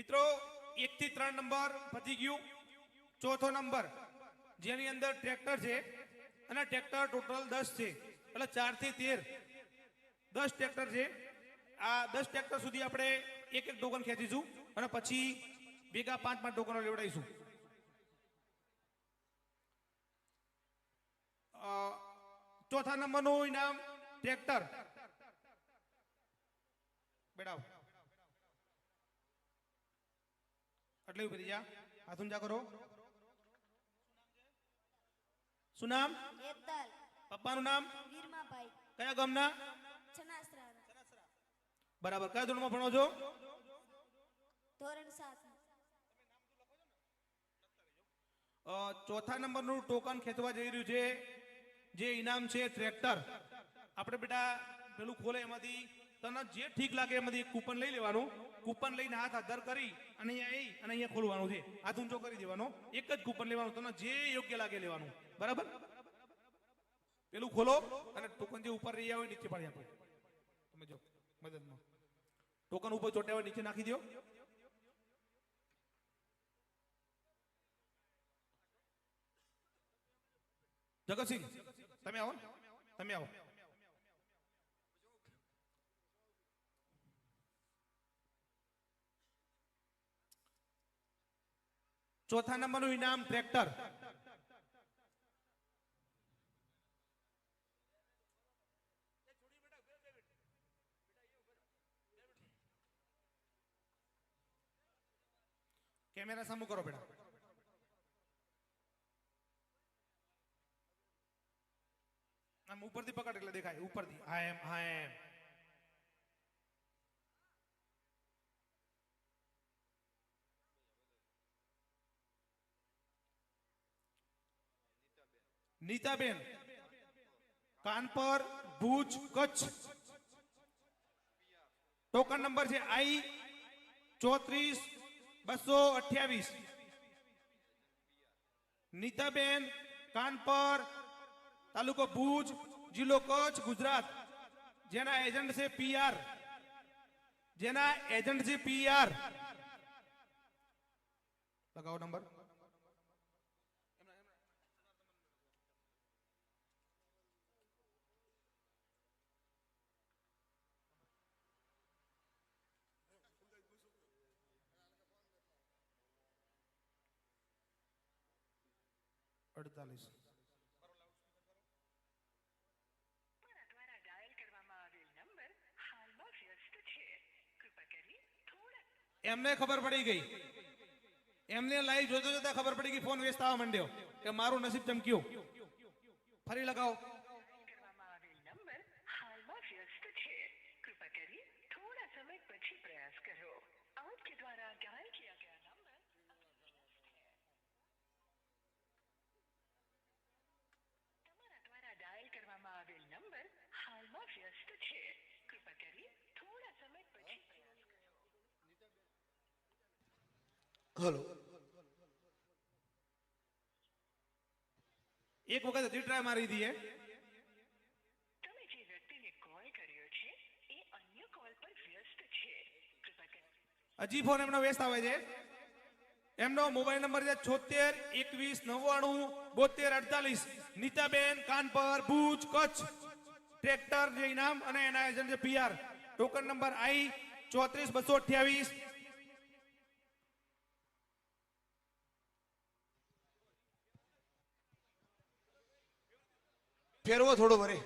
મિત્રો, એક થી ત્રણ નંબર પતી ગયું. ચોથો નંબર, જેની અંદર ટ્રેક્ટર છે, અને ટ્રેક્ટર ટોટલ દસ છે, એટલે ચારથી તેર. દસ ટ્રેક્ટર છે. આ દસ ટ્રેક્ટર સુધી આપણે એક એક ટોકન ખેંચીશું અને પછી ભેગા પાંચ પાંચ ટોકનો લેવડાવીશું. ચોથા નંબરનું ઇનામ ટ્રેક્ટર બેડાવ એટલે ઊભી રહી જા. હાથ ઊંચા કરો. શું નામ? એતલ. પપ્પાનું નામ? વીરમાભાઈ કયા ગામના? છનાસરા બરાબર. કયા ધોરણમાં ભણો છો? ધોરણ સાત. અ, ચોથા નંબરનું ટોકન ખેંચવા જઈ રહ્યું છે. જે ઇનામ છે ટ્રેક્ટર. આપણે બેટા પેલું ખોલે એમાંથી. તને જે ઠીક લાગે એમાંથી કૂપન લઈ લેવાનું. કૂપન લઈને હાથ આધાર કરી અને અહીંયા આવી અને અહીંયા ખોલવાનું છે. હાથ ઊંચો કરી દેવાનો. એક જ કૂપન લેવાનું, તને જે યોગ્ય લાગે લેવાનું. બરાબર? પેલું ખોલો અને ટોકન જે ઉપર રહ્યા હોય નીચે પાડી આપો. તમે જો, મદદમાં. ટોકન ઉપર ચોટ્યા હોય નીચે નાખી દો. જગતસિંહ, તમે આવો તમે આવો. ચોથા નંબરનું ઇનામ ટ્રેક્ટર કેમેરા સામુ કરો બેટા આમ ઉપરથી પકડ એટલે દેખાય ઉપરથી હા એમ હા એમ નીતાબેન કાનપર ભુજ કચ્છ ટોકન નંબર છે આઈ ચોત્રીસ બસો અઠ્યાવીસ નીતાબેન કાનપર તાલુકો ભુજ જિલ્લો કચ્છ ગુજરાત જેના એજન્ટ છે પીઆર જેના એજન્ટ છે પીઆર લગાવો નંબર અડતાલીસ તમારા દ્વારા ડાયલ કરવામાં આવેલ નંબર હાલમાં વ્યસ્ત છે કૃપા કરી થોડા એમને ખબર પડી ગઈ. એમને લાઈવ જોતા જોતા ખબર પડી ગઈ ફોન વેસ્ટ આવવા માંડ્યો કે મારું નસીબ ચમક્યું. ફરી લગાવો. હલો. એક વખત હજી ટ્રાય મારી દીએ તમે જે વ્યક્તિને કોલ કર્યો છે એ અન્ય કોલ પર વ્યસ્ત છે. હજી ફોન એમનો વેસ્ટ આવે છે. એમનો મોબાઈલ નંબર છે છોતેર એકવીસ નવ્વાણું બોતેર અડતાલીસ. નીતાબેન કાનપર ભુજ કચ્છ. ટ્રેક્ટર જે ઇનામ અને એના એજન્ટ છે પીઆર ટોકન નંબર આઈ ચોત્રીસ બસો અઠ્યાવીસ. ફેરવો થોડો ભરે